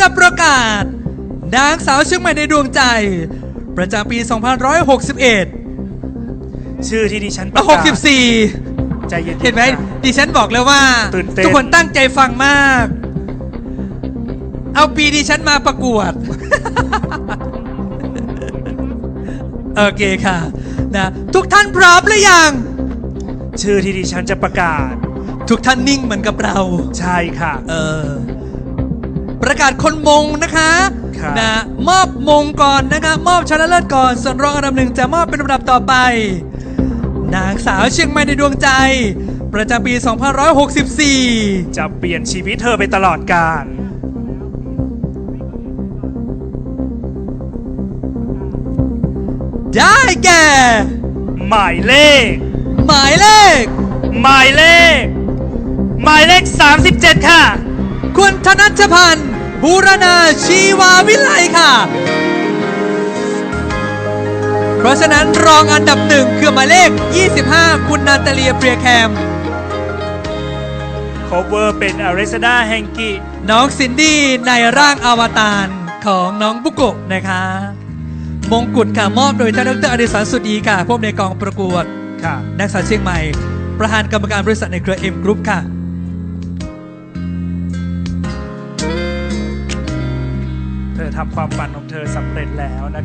จะประกาศ นางสาวเชียงใหม่ในดวงใจ ประจำปี 2561ชื่อที่ดิฉันประและกาศ64 ใจเย็นๆเห็นไหมค่ะ ดิฉันบอกแล้วว่า ตื่นเต้น ทุกคนตั้งใจฟังมาก เอาปีดิฉันมาประกวด โอเคค่ะนะทุกท่านพร้อมหรือยัง ชื่อที่ดิฉันจะประกาศ ทุกท่านนิ่งเหมือนกับเรา ใช่ค่ะ เออประ กาศคนมงนะคะครับ นะมอบมงก่อนนะคะมอบชนะเลิศก่อน ส่วนรองอันดับหนึ่งจะมอบเป็นลำดับต่อไป นางสาวเชียงใหม่ในดวงใจ ประจำปี 2564 จะเปลี่ยนชีวิตเธอไปตลอดกาลได้แก่ หมายเลข หมายเลข หมายเลข หมายเลข 37 ค่ะ คุณธนัชพันธ์ บูรณาชีวาวิไลค่ะ เพราะฉะนั้นรองอันดับหนึ่งคือหมายเลข 25 คุณนาตาเลียเปรียแคม cover เป็นอ r ร s ดาแฮงกิน้องซินดี้ในร่างอวตารของน้องบุโกะนะคะ มงกุฎค่ะมอบโดยท่านดรอดิสันสุดีค่ะผู้อำนวยกองประกวด ค่ะนักศึกษาเชียงใหม่ ประธานกรรมการบริษัทในเครือเอ็มกรุ๊ปค่ะ ธอทำความฝันของเธอสำเร็จแล้วนะ